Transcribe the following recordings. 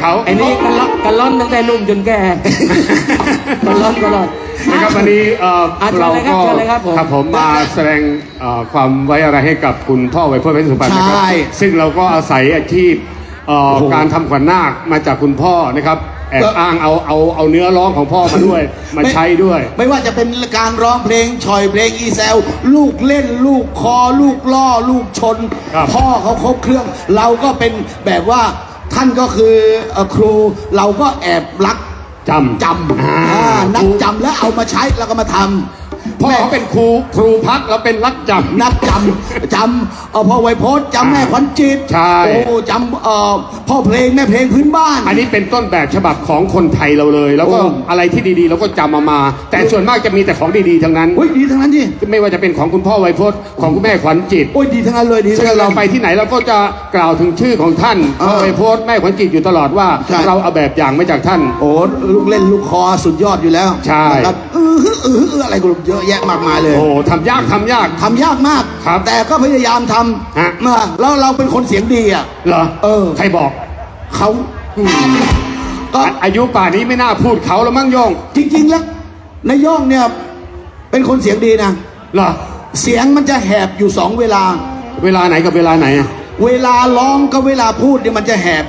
เขาไอ้นี่กันล้อนกันล้อนตั้งแต่หนุ่มจนแก่ กันล้อนตลอด นะครับวันนี้เอ่ออะเชิญเราเลยครับก็เชิญเลยครับผมครับผมมาแสดงเอ่อความไว้อะไรให้กับคุณพ่อไว้เพื่อเพชรสุพรรณนะครัใช่ซึ่งเราก็อาศัยอาชีพเอ่อการทำขวัญนาคมาจากคุณพ่อนะครับแอบอ้างเอาเอาเอาเนื้อร้องของพ่อมาด้วย มาใช้ด้วย ไม่ว่าจะเป็นการร้องเพลงชอยเพลงอีแซวลูกเล่นลูกคอ ลูกล่อ ลูกชน ครับพ่อเขาครบเครื่อง เราก็เป็นแบบว่า ท่านก็คือเอ่อครูเราก็แอบรักจำจำอ่าอ่านักจำแล้วเอามาใช้แล้วก็มาทำ พ่อเขาเป็นครูครูพักแล้วเป็นรักจำ นักจำจำเอ่อพ่อไวยพจน์จำแม่ขวัญจิตใช่ โอ้จำเอ่อพ่อเพลงแม่เพลงพื้นบ้าน อันนี้เป็นต้นแบบฉบับของคนไทยเราเลย แล้วก็โอ้ อะไรที่ดีๆ เราก็จำมามา แต่ส่วนมากจะมีแต่ของดีๆทั้งนั้นโอ้ยดีทั้งนั้นที่ไม่ว่าจะเป็นของคุณพ่อไวยพจน์ของคุณแม่ขวัญจิต โอ้ยดีทั้งนั้นเลยดีทั้ซึ่งงนั้นลยเราไปที่ไหนเราก็จะกล่าวถึงชื่อของท่านเออพ่อไวยพจน์แม่ขวัญจิตอยู่ตลอดว่า ใช่ เราเอาแบบอย่างมาจากท่าน โอ้ลูกเล่นลูกคอสุดยอดอยู่แล้วใช่ นะครับเออเออเอออะไรก็เยอะแยะมากมายเลย โอ้ทำยากทำยาก ทำยากมาก ครับแต่ก็พยายามทฮะำมาแล้วเราเป็นคนเสียงดีอะ เหรอเออ ใครบอกเขาก็อะอายุป่านนี้ไม่น่าพูดเขาแล้วมั้งโยงจริง ๆ แล้วนายย่องเนี่ย เป็นคนเสียงดีนะ เหรอ เสียงมันจะแหบอยู่สองเวลา เวลาไหนกับเวลาไหนอะเวลาร้องกับเวลาพูดเนี่ยมันจะแหบ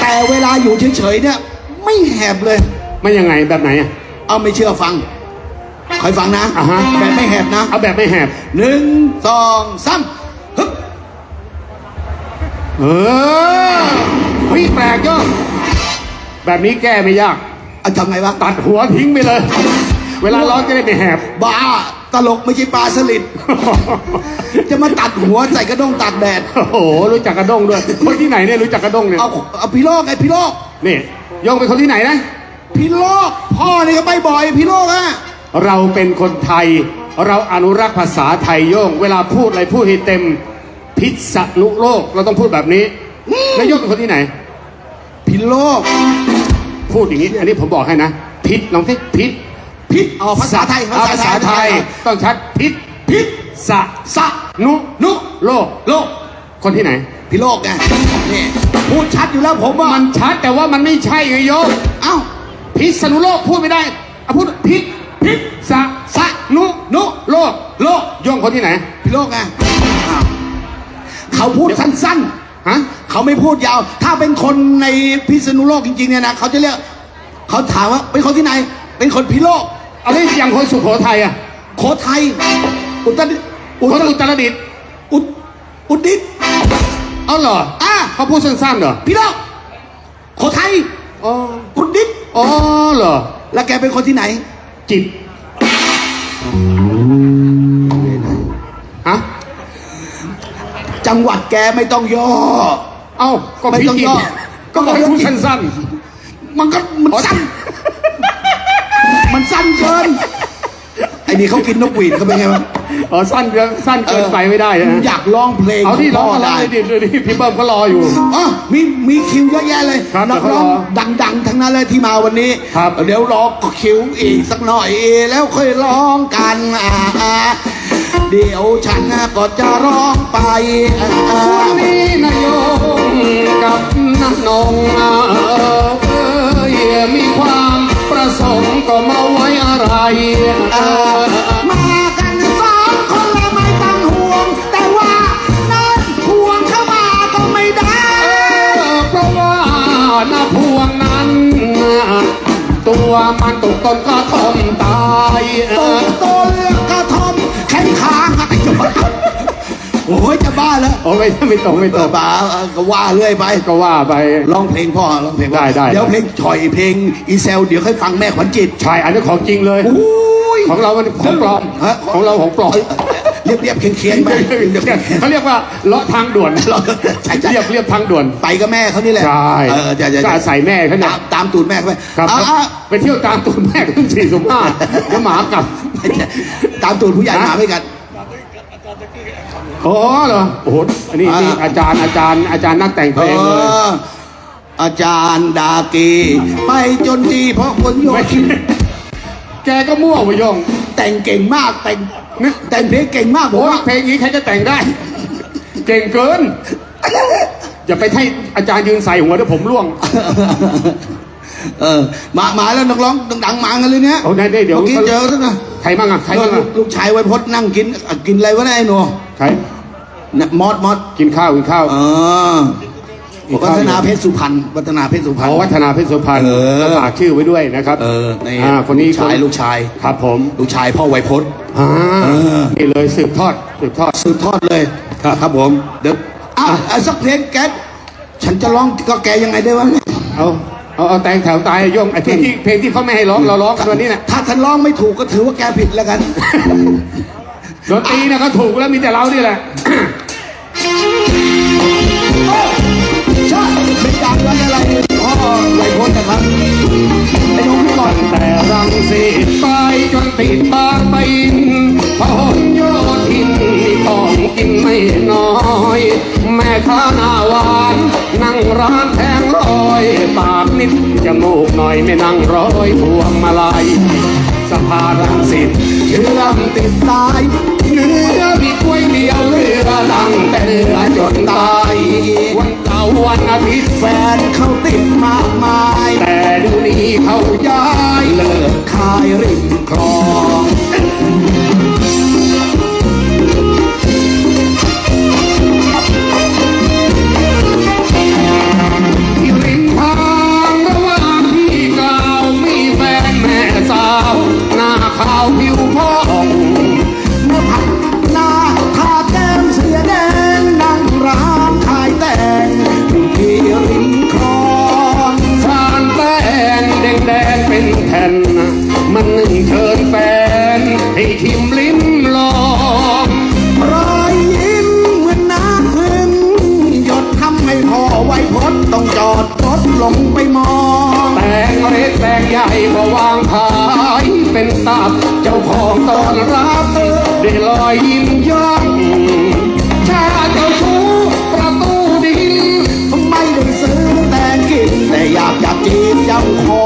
แต่เวลาอยู่เฉยๆเนี่ย ไม่แหบเลย ไม่ยังไงแบบไหนอะเอาไม่เชื่อฟัง คอยฟังนะอ่าฮะ แบบไม่แหบนะเอาแบบไม่แหบหนึ่งสองสามฮึบเออเฮ้ยแปลกโยงแบบนี้แก้ไม่ยาก เอาทำไงวะตัดหัวทิ้งไปเลย เวลาร้องจะได้ไม่แหบ บ้าตลกไม่ใช่ปลาสลิด จะมาตัดหัวใส่กระด้งตากแดด โอ้โห รู้จักกระด้งด้วย คนที่ไหนเนี่ยรู้จักกระด้งเนี่ย เอาเอาพี่โลกไงพี่โลกนี่โยงเป็นคนที่ไหนนะ พี่โลกพ่อนี่ก็ไปบ่อยพี่โลกอะ เราเป็นคนไทย เราอนุรักษ์ภาษาไทยโยง เวลาพูดอะไรพูดให้เต็ม พิษณุโลก เราต้องพูดแบบนี้แล้วโยงเป็นคนที่ไหนพี่โลก พูดอย่างนี้ อันนี้ผมบอกให้นะ พิษลองสิพิษพิษอ๋อภาษาไทยอ่ภาษาไทย ต้องชัดพิษพิษสะสะนุนุโลกโลก คนที่ไหนพี่โลกไงนี่พูดชัดอยู่แล้วผมว่ามันชัดแต่ว่ามันไม่ใช่ไงโยงเอ้าพิษณุโลกพูดไม่ได้เอาพูดพิษ พิษสะสะนุนุโลกโลกโยงคนที่ไหนพี่โลกไงอ้าวเขาพูดสั้นฮะๆ เขาไม่พูดยาว ถ้าเป็นคนในพิษณุโลกจริงๆเนี่ยนะเขาจะเรียกเขาถามว่าเป็นคนที่ไหน เป็นคนพิโลกเอาได้อย่างคนสุโขทัยอะโคไทย อุตรดิตถ์อุคนตรอุตรดิตถ์อุตอุตรดิตถ์เอาเหรออะเขาพูดสั้นๆเหรอพี่โลกโคไทย อ๋ออุตรดิตถ์อ๋อเหรอ แล้วแกเป็นคนที่ไหน จิตฮะจังหวัดแกไม่ต้องย่อ เอ้าก็ไม่พิต้องจิตย่อรก็บอกให้พูดสั้นมันก็มันอ๋อสั้น มันสั้นเกินไอ้นี่เขากินนกหวีดเขาเป็นไงวะๆ อ๋อสั้นเกินสั้นเกินไปไม่ได้นะอยากร้องเพลงเอาที่ขร้องพ่กันแล้วได้เลยดิดูดิพี่เบิ้มก็รออยู่อ๋อมีมีคิวเยอะแยะเลยครับนักเดี๋ยวร้องเขารดัง ๆ ทั้งนั้นเลยที่มาวันนี้ครับเดี๋ยวรอคิวอีกสักหน่อยแล้วค่อยร้องกันอ่าอ่าเดี๋ยวฉันก็จะร้องไปอ่าอ่าวันนี้นายงกับน้ำนงเอยมีความประสงค์ก็มาไว้อะไร ตัวมันตกต้นก็ทมตายตกต้นกระทอมแข้งขาหักจะบ้าโอ้ยจะบ้าแล้วโอ้ไม่ไม่ตกไม่เอตอกบ้าเออก็ว่าเรื่อยไปก็ว่าไปร้องเพลงพ่อร้องเพลงพ่อได้ได้เดี๋ยวเพลงฉ่อยเพลงอีเซลเดี๋ยวค่อยฟังแม่ขวัญจิตชายอันนี้ของจริงเลยอุ้ยของเรามันของปลอมฮะของเราของปลอมเรียบเรียบๆเคียงเคียงๆไปเรียบๆเคียงเขาเรียกว่าเลาะทางด่วนใช่ใช่เรียบเรียบทางด่วนๆไปกับแม่เขานี่แหละใช่เออจะจะก็อาศัยแม่เขาเนี่ยตามตามตูดแม่เขาไปครับอะอะไปเที่ยวตามตูนแม่ขึ้นสี่สุห้าแล้วหมากลับไม่ใช่ตามตูดผู้ใหญ่ฮะหมาไม่กันอ๋อเหรอโอ้โหอันนี้อ่านี่อาจารย์อาจารย์อาจารย์นักแต่งเพเอลงเลยออาจารย์ดากีไปจนดีเพราะคนโยไม่นแกก็มั่วไปยงแต่งเก่งมากแต่ง นึกแต่งเพลงเก่งมากผมโอ้ยว่าเพลงนี้ใครจะแต่งได้ เก่งเกิน อย่าไปให้อาจารย์ยืนใส่หัวเดี๋ยวผมร่วง เออมามาแล้วนักร้องดังๆมากันเลยเนี้ยเอาได้ได้เดี๋ยว มื่อกี้เจอทั้งนั้นใครบ้างอะใครลูบ้างอะกลูกชายไวยพจน์นั่งกินอะกินอะไรวะเนี่ยไอ้หนูใครน่ะมอดมอดกินข้าวกินข้าว เออ กินวัข้าวฒนาเพชรสุพรรณวัฒนาเพชรสุพรรณเอาวัฒนาเพชรสุพรรณเออก็ฝากชื่อไว้ด้วยนะครับเออนี่อ่าคนนี้ลูกชายลูกชาย ครับผมลูกชายพ่อไวยพจน์ อ่าเออ นี่เลยสืบทอดสืบทอด สืบทอดเลยครับครับผมเดี๋ยวอะอะสักเพลงแกฉันจะร้องก็แกยังไงได้วะเนี่ยเอาเอาเอาแตงแถวตายโยงไอ้เพลงที่เพลงที่เขาไม่ให้ร้องเราร้องกันวันนี้น่ะถ้าฉันร้องไม่ถูกก็ถือว่าแกผิดแล้วกัน ดนตรีนะก็ถูกแล้วมีแต่เรานี่แหละ เป็นการไว้อะไรพ่อไวยพจน์นะครับไอ้น้องพี่ก่อนแต่รังสีไปจนติดบางไปอินพหลโยธินมีของกินไม่น้อย แม่ค้าหน้าหวาน นั่งร้านแทงลอยปากนิดจมูกหน่อยไม่นั่งร้อยพวงมาลัยสภารังสิตเชื่อมติดตายเนื้อมีกล้วยเดียวเรือดังแต่เรือจนตาย มีแฟนเขาติดมากมาย แต่เดูนี้เขาย้ายเลิกขายริมคลอง ดรถลงไปมอง แตงเล็กแตงใหญ่ก็วางขายเป็นตับ เจ้าของตอนรับได้รอยยิ้มย่องชาเจ้าชู้ประตูดินไม่ได้ซื้อแตงกิน แต่อยากอยากจีบเจ้าขอ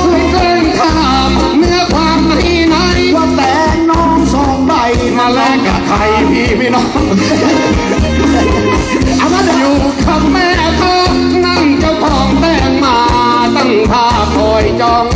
งเลยเกินถามเนื้อความในในว่าแตงน้องสองใบมาแลกกับใครพี่ไม่น้องอามาเถออยู่กับแม่ ค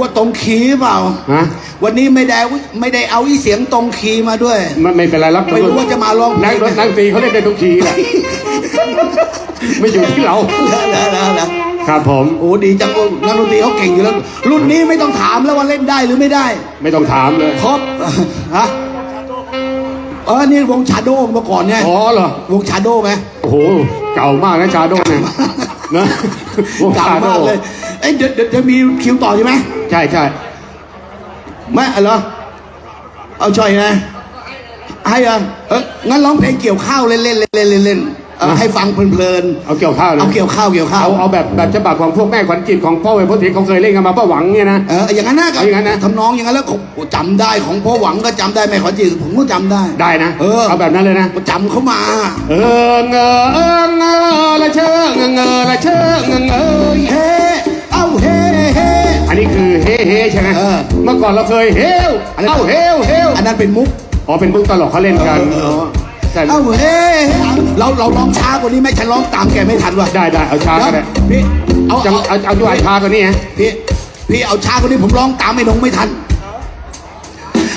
ว่าตรงคีย์เปล่า ฮะ วันนี้ไม่ได้ไม่ได้เอาอีเสียงตรงคีย์มาด้วย มันไม่เป็นไรรับไม่รู้ว่าจะมาร้องเพลงนักดนนักดนตรีเขาเล่นได้ทุกทีแหละ ไม่อยู่ที่เราเหรอเหรอเหรอเหรอครับผม โอ้ดีจังโอ้นักดนตรีเขาเก่งอยู่แล้ว รุ่นนี้ไม่ต้องถามแล้วว่าเล่นได้หรือไม่ได้ไม่ต้องถามเลย ครบฮะเออนี่วงชาโดเมื่อก่อนเนี่ยอ๋อเหรอ วงชาโดไหม โอ้โห เก่ามากนะชาโดเนี่ยนะวงเก่าชาโดมากเลยเอ้ยเดี๋ยวเดี๋ยวจะมีคิวต่อใช่ไหมใช่ใช่ไม่เหรอเอาช่อยนะ ให้อะเอองั้นร้องเพลงเกี่ยวข้าวเล่นเล่นเล่นเล่นเล่นเล่นเออให้ฟังเพลินเอาเกี่ยวข้าวๆนะเอาเกี่ยวข้าวเกี่ยวข้าวเอาเอาแบบแบบฉบับของพวกแม่ขวัญจิตของพ่อเวพจน์ที่เขาเคยเล่นกันมาป้าหวังเนี่ยนะ เอออย่างนั้นนะเอาอย่างนั้นนะ ทำนองอย่างนั้นแล้วผมจำได้ของพ่อหวังก็จำได้แม่ขวัญจิตผมก็จำได้ได้นะเออเอาแบบนั้นเลยนะก็จำเขามา เออเงอเออเงอละเชิงเงอเงอละเชิงเงอเงยเฮ้ เฮ้เฮ้ใช่ไหมเออ เมื่อก่อนเราเคยเฮ้วอันนั้นเอ้าเฮ้วเฮ้วอันนั้นเป็นมุก อ๋อเป็นมุกตลกเขาเล่นกันเออเอออ๋อใช่เอาเฮ้เราเราร้องช้ากว่านี้ไหม่ฉันร้องตามแกไม่ทันว่ะได้ได้เอาช้าก็ได้พี่เอาจังเอาเอาเอาอยู่อันช้าก็นี่ฮะพี่พี่เอาช้ากว่านี้ผมร้องตามไอ้นงไม่ทัน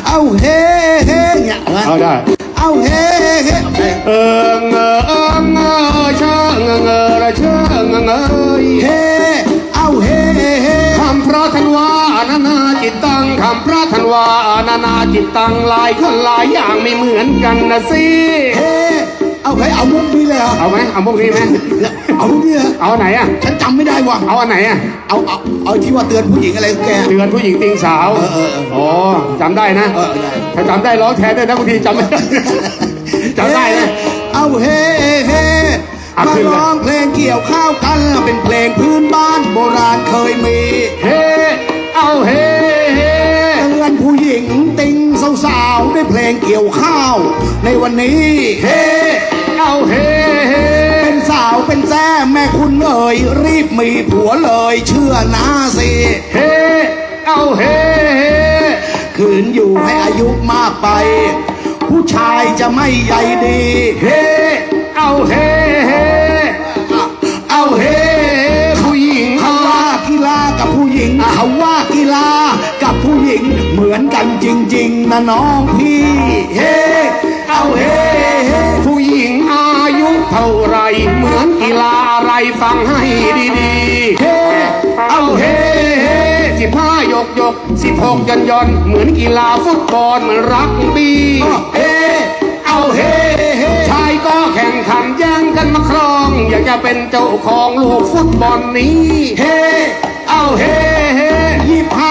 เอาเฮ้เฮ้เนี่ยเอาได้ เอาเฮ้เฮ้เออเงอเออเงอเชิงเงอเงอละเชิงเงอเงยเฮ้เอ จิตตังคำพระทันวานานาจิตตังหลายคนหลายอย่างไม่เหมือนกันนะสิเฮ้เอาเอาเฮ้ยเอามุกนี้เลยเหรอเอาไหมเอาพวกนี้ไหมเอามุกนี้เหรอเอาอันไหนอะฉันจำไม่ได้ว่ะเอาอันไหนอะเอาเอาเอาที่ว่าเตือนผู้หญิงอะไรของแกเตือนผู้หญิงติงสาวเออเออเอออ๋อจำได้นะเออได้ถ้าจำได้ร้องแทนด้วยนะบางทีจำไม่ได้จำได้นะเอาเฮ้เฮ้เอามาขึ้นเลยร้องเพลงเกี่ยวข้าวกันเป็นเพลงพื้นบ้านโบราณเคยมี เฮ้ เอาเฮ้เฮ้เตือนผู้ หญิงติงสาวๆด้วยเพลงเกี่ยวข้าว ในวันนี้เฮ้เอาเฮ้เฮเป็นสาวเป็นแซ่แม่คุณเอ่ยรีบมีผัวเลยเชื่อนาสิเฮ้เอาเฮ้เฮคืนอยู่ให้อายุมากไป ผู้ชายจะไม่ใยดีเฮ้เอาเฮ้เฮเอาเฮ้ผู้หญิงเขาว่ากีฬากับผู้หญิงเขาว่ากีฬา ผู้หญิงเหมือนกันจริง ๆ นะน้องพี่ เฮ้เอาเฮ้เฮผู้หญิงอายุเท่าไร เหมือนกีฬาอะไรฟังให้ดีๆ เฮ้เอาเฮ้เฮสิบห้ายกยกสิบหกยันยอนเหมือนกีฬาฟุตบอลเหมือนรักบี้เฮ้เอาเฮ้เฮชายก็แข่งขันแย่งกันมาครอง อยากจะเป็นเจ้าของลูกฟุตบอลนี้ เฮ้เอาเฮ้เฮ้ยี่ห้า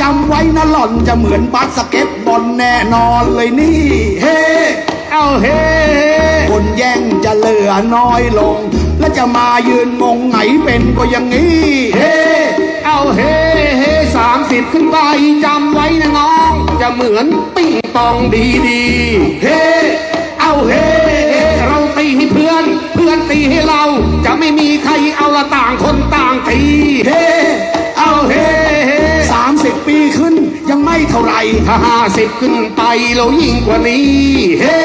จำไว้นะหล่อนจะเหมือนบาสเก็ตบอลแน่นอนเลยนี่ เฮ้เอาเฮ้คนแย่งจะเหลือน้อยลง และจะมายืนงงไหนเป็นก็อย่างนี้ เฮ้เอาเฮ้เฮ้สามสิบขึ้นไปจำไว้นะน้อง จะเหมือนปิ้งปองดีดีๆเฮ้เอาเฮ้เฮ้เราตีให้เพื่อน เพื่อนตีให้เรา จะไม่มีใครเอาละต่างคนต่างตีเฮ้ เท่าไรถ้าห้าสิบขึ้นไปเรายิ่งกว่านี้ เฮ้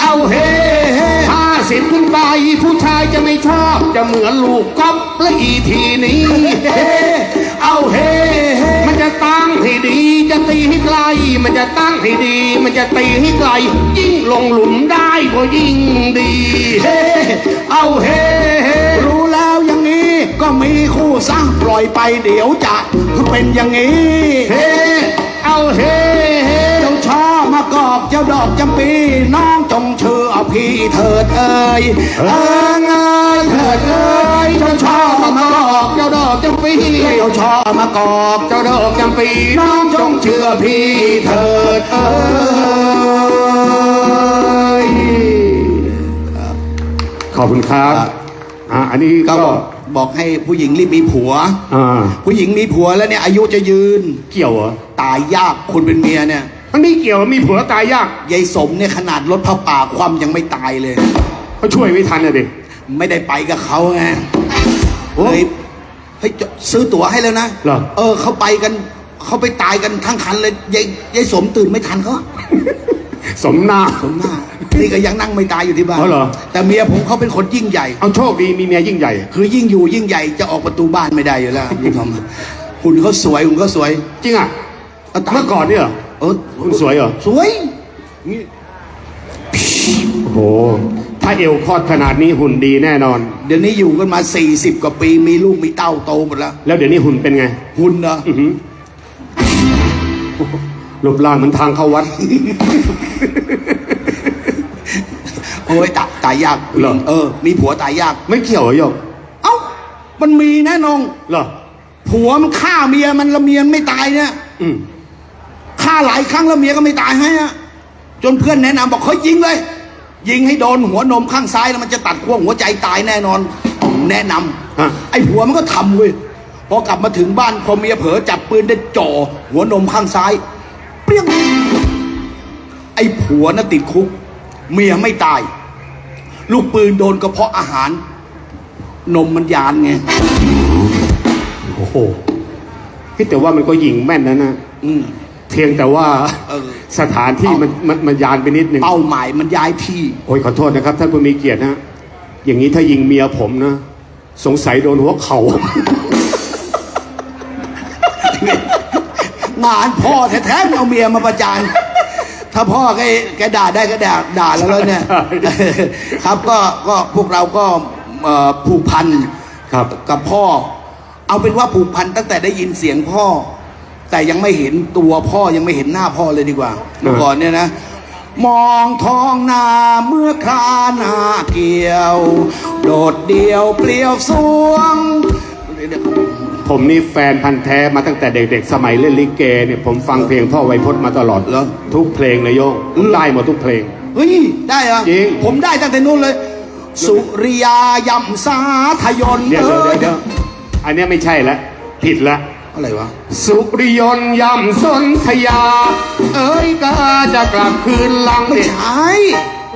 เอาเฮเฮ้ห้าสิบขึ้นไป ผู้ชายจะไม่ชอบ จะเหมือนลูกก๊อฟและอีทีนี้ เฮ้เอาเฮเฮ้มันจะตั้งให้ดี จะตีให้ไกล มันจะตั้งให้ดี มันจะตีให้ไกล ยิ่งลงหลุมได้ก็ยิ่งดี เฮ้เอาเฮเฮ้รู้แล้วอย่างนี้ ก็มีคู่สร้างปล่อยไปเดี๋ยวจะเป็นอย่างนี้ เฮาเฮ้เฮ้เจ้าช่อมากอกเจ้าดอกจำปีน้องจงเชื่อเอาพี่เถิดเอ่ยเอิงเอ่ยเถิดเอ่ยเจ้าช่อมามากอกเจ้าดอกจำปีเจ้าช่อมากอกเจ้าดอกจำปีน้องจงเชื่อพี่เถิดเอ่ยขอบคุณครับครับอ่าอันนี้ก็ก็ บอกบอกให้ผู้หญิงรีบมีผัว อ่าผู้หญิงมีผัวแล้วเนี่ยอายุจะยืน เกี่ยวเหรอตายยากคนเป็นเมียเนี่ยมันไม่เกี่ยวมีผัวตายยากยายสมเนี่ยขนาดรถผ้าป่าความยังไม่ตายเลย เขาช่วยไม่ทันอะเด็กไม่ได้ไปกับเขาไงเลยเฮ้ยจะซื้อตั๋วให้แล้วนะเหรอ เออเขาไปกันเขาไปตายกันทั้งคันเลยยายยายสมตื่นไม่ทันเขาสมนาสมหน้า นี่ก็ยังนั่งไม่ตายอยู่ที่บ้านอ๋อเหรอ แต่เมียผมเขาเป็นคนยิ่งใหญ่ เอาโชคดีมีเมียยิ่งใหญ่ คือยิ่งอยู่ยิ่งใหญ่จะออกประตูบ้านไม่ได้อยู่แล้วคุณทอมหุ่นเขาสวยหุ่นเขาสวยจริงอะเอาตามเมื่อก่อนเนี่ยเหรอเออคุณสวยเหรอสวยโอ้โหถ้าเอวคลอดขนาดนี้หุ่นดีแน่นอน เดี๋ยวนี้อยู่กันมา 40 กว่าปีมีลูกมีเต้าโตหมดแล้ว แล้วเดี๋ยวนี้หุ่นเป็นไง หุ่นเนอะอื้อหือรูปร่างเหมือนทางเข้าวัด โอ้ยตาตายยากเหรอ เออ มีผัวตายยาก ไม่เกี่ยวเหรอโยมเอ้า มันมีแน่นอนเหรอ ผัวมันฆ่าเมียมันแล้วเมียมันไม่ตายเนี่ยอืมฆ่าหลายครั้งแล้วเมียก็ไม่ตายให้อะจนเพื่อนแนะนำบอกเฮ้ยยิงเลย ยิงให้โดนหัวนมข้างซ้ายแล้วมันจะตัดขั้วหัวใจตายแน่นอน แนะนำอะไอ้ผัวมันก็ทำเว้ยพอกลับมาถึงบ้านพอเมียเผลอจับปืนได้จ่อหัวนมข้างซ้าย เปรี้ยง ไอ้ผัวน่ะติดคุก เมียไม่ตาย ลูกปืนโดนกระเพาะอาหาร นมมันยานไง โอ้โหพี่แต่ว่ามันก็ยิงแม่นนะนะอืม เพียงแต่ว่าเออสถานที่มันมันมันยานไปนิดนึงเป้าหมายมันย้ายที่ โอ้ยขอโทษนะครับท่านผู้มีเกียรตินะ อย่างนี้ถ้ายิงเมียผมนะ สงสัยโดนหัวเข่า งานพ่อแท้ๆเอาเมียมาประจาน ถ้าพ่อแกแกด่าได้ก็ด่าด่าแล้วแล้วเนี่ย ครับก็ก็พวกเราก็เอ่อผูกพันครับ กับพ่อ เอาเป็นว่าผูกพันตั้งแต่ได้ยินเสียงพ่อ แต่ยังไม่เห็นตัวพ่อยังไม่เห็นหน้าพ่อเลยดีกว่าเมื่อก่อนเนี่ยนะมองท้องนาเมื่อคราหนาเกี่ยว โดดเดี่ยวเปลี่ยวสวง ผมนี่แฟนพันธ์แท้มาตั้งแต่เด็กๆ สมัยเล่นลิเกเนี่ยผมฟังเพลงพ่อไวยพจน์มาตลอดเหรอ ทุกเพลงเลยโยงผมได้หมดทุกเพลง เฮ้ย ได้เหรอจริง ผมได้ตั้งแต่นู้นเลย สุริยายำสาทยนต์เดี๋ยวเดี๋ยวอ้เดี๋ยวอันเนี้ยไม่ใช่ละผิดละ อะไรวะ สุริยนต์ยำสนธยา เอ้ยก็จะกลับคืนหลังไม่เนี่ยใช่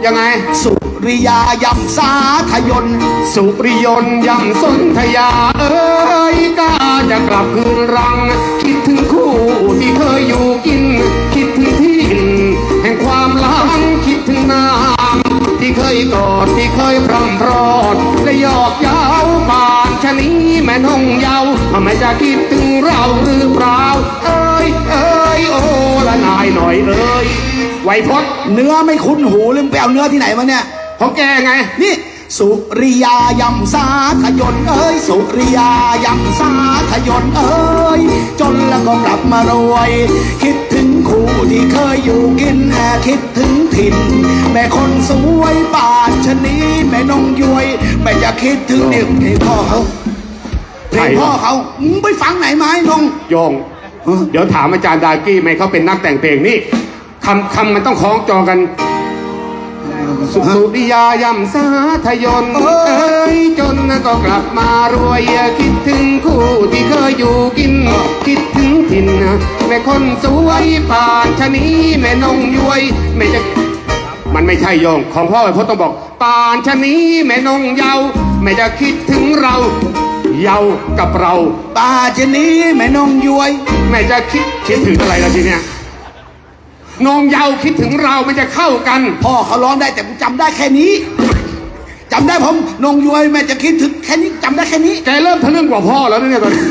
ยังไง สุริยายำสาทยนต์สุริยนต์ยำสนธยา เอ้ยก็ จะกลับคืนรัง คิดถึงคู่ที่เคยอยู่กิน คิดถึงที่นแห่งความหลังคิดถึงน้ำที่เคยกอดที่เคยพร่ำพรอดและหยอกเย้าบานชะนี้แม่นงเยาทำไมจะคิดถึงเราหรือเปล่า เอ้ยเอ้ยโอ้ละนายหน่อยเอ้ยไวยพจน์เนื้อไม่คุ้นหูเลยมึงไปเอาเนื้อที่ไหนมาเนี่ยเขาแกไงนี่ สุริยายำสาทยนเอ้ย สุริยายำสาทยนเอ้ย จนแล้วก็กลับมารวย คิดถึงคู่ที่เคยอยู่กินแอบคิดถึงถิ่น แม่คนสวยป่านชะนีแม่นงยวยแม่จะคิดถึงเนี่ยเพลงพ่อเขาเพลงพ่อเขาไปฟังไหนมาไอ้นงโยง เดี๋ยวถามอาจารย์ดากี้ไหมเขาเป็นนักแต่งเพลงนี่คำคำมันต้องคล้องจองกัน สุสุริยายำสาทยนต์เอ้ยจนก็กลับมารวยคิดถึงคู่ที่เคยอยู่กิน คิดถึงถิ่นแม่คนสวยป่านชะนี้แม่นงยวยไม่จะมันไม่ใช่โยงของพ่อไอ้พจน์ต้องบอกป่านชะนี้แม่นงเยาไม่จะคิดถึงเรา เยากับเราป่าชะนี้แม่นงยวยแม่จะคิดคิดถึงอะไรล่ะทีเนี้ย นงเยาคิดถึงเรามันจะเข้ากัน พ่อเขาร้องได้แต่กูจำได้แค่นี้จำได้ผมนงยวยแม่จะคิดถึงแค่นี้จำได้แค่นี้แกเริ่มทะลึ่งกว่าพ่อแล้วนะเนี่ยตอนนี้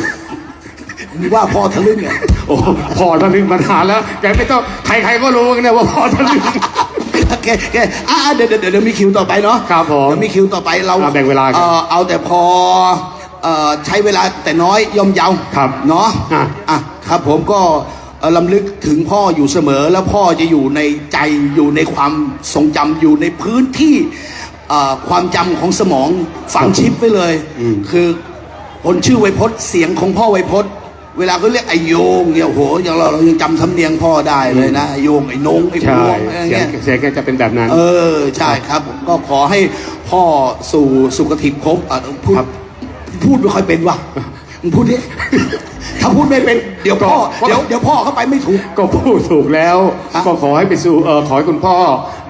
มึงว่าพ่อทะลึ่งเหรอโอ้พ่อทะลึ่งมานานแล้วแกไม่ต้องใครๆก็รู้กันเนี่ยว่าพ่อทะลึ่ง โอเคโอเคอะอะเดี๋ยวเดี๋ยวเดี๋ยวมีคิวต่อไปเนาะครับผมเดี๋ยวมีคิวต่อไปเราอะแบ่งเวลากัน เอ่อเอาแต่พอเอ่อใช้เวลาแต่น้อยย่อมเยาครับเนาะอะ อะครับผมก็เอ่อ ลำลึกถึงพ่ออยู่เสมอ แล้วพ่อจะอยู่ในใจอยู่ในความทรงจำอยู่ในพื้นที่เอ่อความจำของสมองฝังชิปไปเลย คือคนชื่อไวยพจน์เสียงของพ่อไวยพจน์ เวลาเขาเรียกไอโยงเนี่ยโหอย่างเราเรายังจำสำเนียงพ่อได้เลยนะไอโยงไอ้นงไอ้พใช่วงอะไรเสียงเงี้ยเสียงแกจะเป็นแบบนั้น เออใช่ครับผมก็ขอให้พ่อสู่สุขติภพอะพูดครับพูดไม่ค่อยเป็นว่ะมึงพูดดิ ถ้าพูดไม่เป็นเดี๋ยวพ่อก็เดี๋ยวเดี๋ยวพ่อเขาไปไม่ถูก ก็พูดถูกแล้วฮะก็ขอให้ไปสู่เออขอให้คุณพ่อ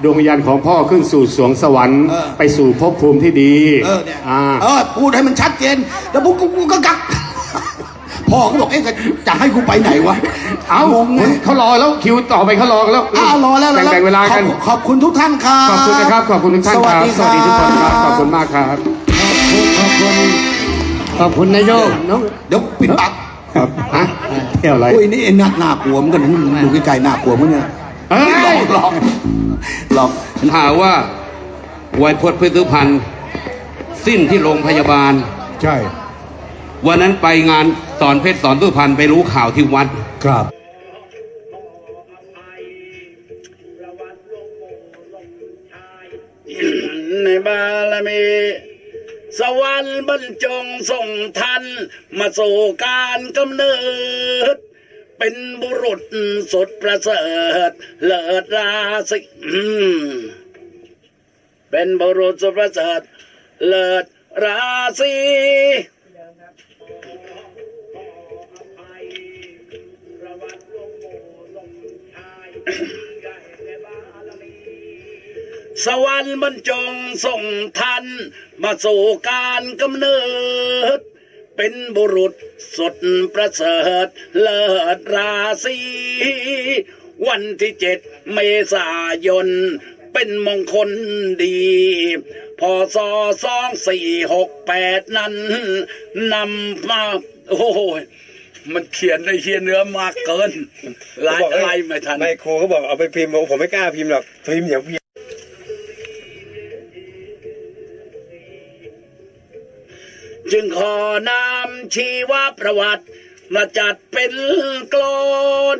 ดวงวิญญาณของพ่อขึ้นสู่สวงสวรรค์ เออ ไปสู่ภพภูมิที่ดีเออเนี่ยอ่าเออพูดให้มันชัดเจนแล้วกูกูกูก็กักพ่อเขาบอกเอ๊ะจะให้กูไปไหนวะเอางงไงเขารอแล้วคิวต่อไปเขารอกันแล้วอ่ารอแล้วแบ่งแบ่งเวลากัน ขอบขอบคุณทุกท่านครับขอบคุณนะครับ ขอบคุณทุกท่านครับ สวัสดีทุกคนครับ ขอบคุณมากครับ ขอบคุณขอบคุณนายโยกน้อง เดี๋ยวปิดปาก ครับฮะเที่ยวอะไรอุ้ยนี่น่าน่ากลัวเหมือนกันนะดูใกล้ๆน่ากลัวเหมือนกันนะเฮ้ยหลอกหลอกหาว่าไวยพจน์พิทุพันธ์สิ้นที่โรงพยาบาล ใช่ วันนั้นไปงานสอนเพชรสอนตุพันธ์ไปรู้ข่าวที่วัด ครับ ในบารมี สวรรค์บรรจงส่งท่านมาสู่การกำเนิด เป็นบุรุษสุดประเสริฐ เลิศราศีเป็นบุรุษสุดประเสริฐ เลิศราศี สวรรค์บรรจงส่งท่านมาสู่การกำเนิด เป็นบุรุษสุดประเสริฐเลิศราศีวันที่เจ็ดเมษายน เป็นมงคลดีพศสองสี่หกแปดนั้นนำมาโอ้ยมันเขียนในเขียนเนื้อมากเกินลายอะไรไม่ทันไม่ครูเขาบอกเอาไปพิมพ์บอกผมไม่กล้าพิมพ์หรอกพิมพ์เดี๋ยวพิม จึงขอนำชีวประวัติ มาจัดเป็นกลอน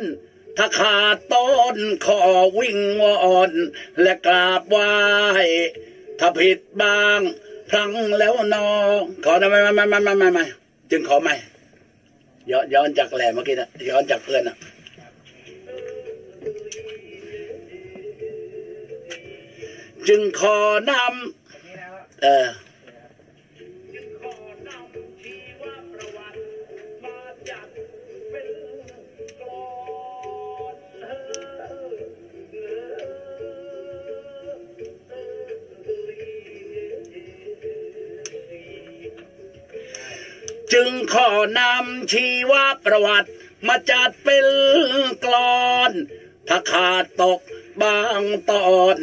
ถ้าขาดต้นขอวิ่งวอนและกราบไหว้ถ้าผิดบางพลังแล้วนอขอนะไม่ไม่ไม่ไม่ไม่ไม่ไม่จึงขอไม่ย้อนย้อนจากแหลมเมื่อกี้นะย้อนจากเพื่อนนะจึงขอนำเออ จึงขอนำชีวประวัติ มาจัดเป็นกลอน ถ้าขาดตกบางตอน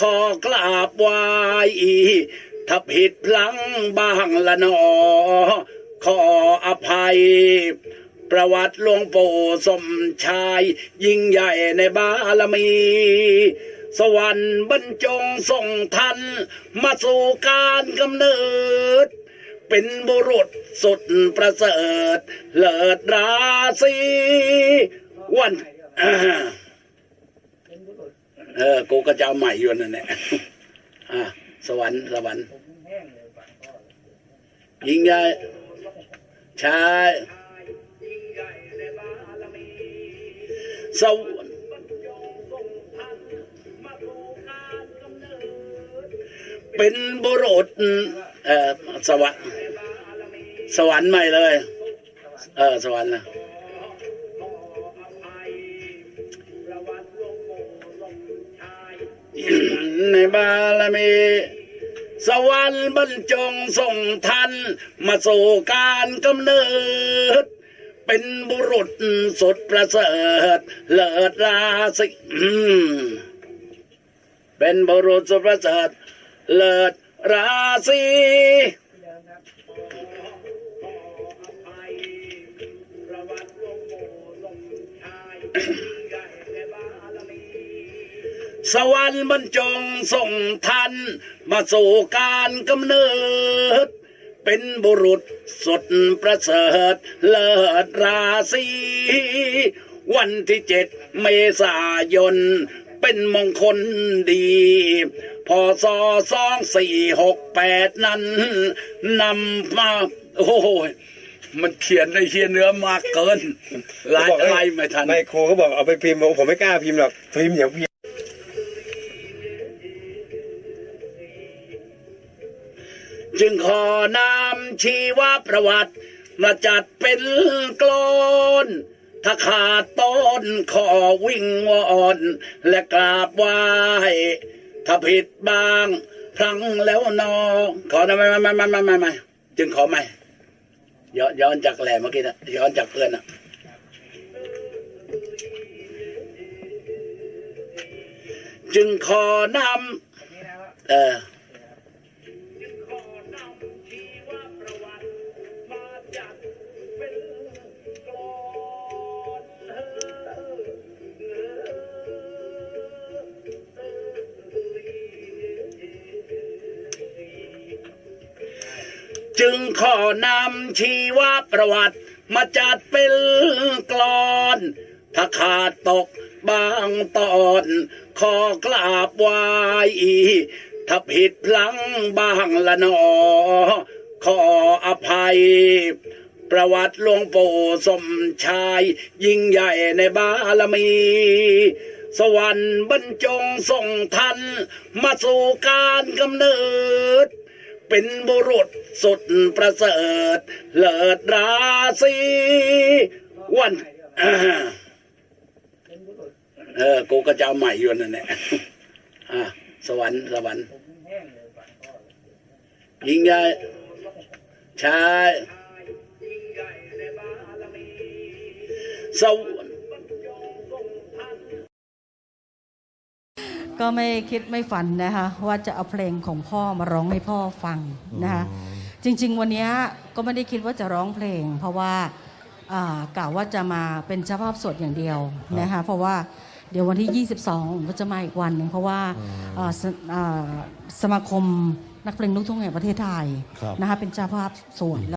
ขอกราบไหวถ้าผิดพลั้งบางละนอ ขออภัย ประวัติหลวงปู่สมชาย ยิ่งใหญ่ในบารมี สวรรค์บรรจงส่งทัน มาสู่การกำเนิด เป็นบุรุษสุดประเสริฐ เลิศราศีวันเออกูก็จะเอาใหม่อยู่นั่นแหละอะสวรรค์สวรรค์ยิงใหญ่ชายสวรร เป็นบุรุษเออสวรรค์สวรรค์ใหม่เลย เออสวรรค์นะในบารมีสวรรค์บรรจงส่งทัน มาสู่การกำเนิด เป็นบุรุษสุดประเสริฐเลิศราศีเป็นบุรุษสุดประเสริฐ เลิศราศีสวรรค์บรรจงส่งทัน มาสู่การกำเนิด เป็นบุรุษสุดประเสริฐเลิศราศีวันที่เจ็ดเมษายน เป็นมงคลดี พศสองสี่หกแปดนั้นนำมาโอ้ยมันเขียนในเขียนเนื้อมากเกินลายอะไรไม่ทันไม่ครูเขาบอกเอาไปพิมพ์ผมไม่กล้าพิมพ์หรอกพิมพ์อย่างพิมพ์จึงขอนำชีวประวัติมาจัดเป็นกลอนถ้าขาดต้นขอวิ่งวอนและกราบไหว้ ถ้าผิดบาง พลังแล้วนอขอทำไม่ไม่ไม่ไม่ไม่ไม่ไม่จึงขอไม่ย้อนย้อนจากแหลมเมื่อกี้นะย้อนจากเพื่อนนะจึงขอนำเออ จึงขอนำชีวประวัติมาจัดเป็นกลอน ถ้าขาดตกบางตอน ขอกราบไหวถ้าผิดพลั้งบางละนอ ขออภัย ประวัติหลวงปู่สมชาย ยิ่งใหญ่ในบารมี สวรรค์บรรจงส่งทัน มาสู่การกำเนิด เป็นบุรุษ สุดประเสริฐ เลิศราศีวันอ่าเออกูก็จะเอาใหม่อยู่นั่นแหละอะสวรรค์สวรรค์ยิงใหญ่ชายสวก็ไม่คิดไม่ฝันนะคะว่าจะเอาเพลงของพ่อมาร้องให้พ่อฟังนะคะ จริง ๆ วันเนี้ยก็ไม่ได้คิดว่าจะร้องเพลง เพราะว่าอ่ากล่าวว่าจะมาเป็นเจ้าภาพสดอย่างเดียวนะคะเพราะว่าเดี๋ยววันที่ 22 ก็จะมาอีกวันหนึ่งเพราะว่าอ่าสอ่าสมาคมนักเพลงลูกทุ่งแห่งประเทศไทยนะคะเป็นเจ้าภาพส่วน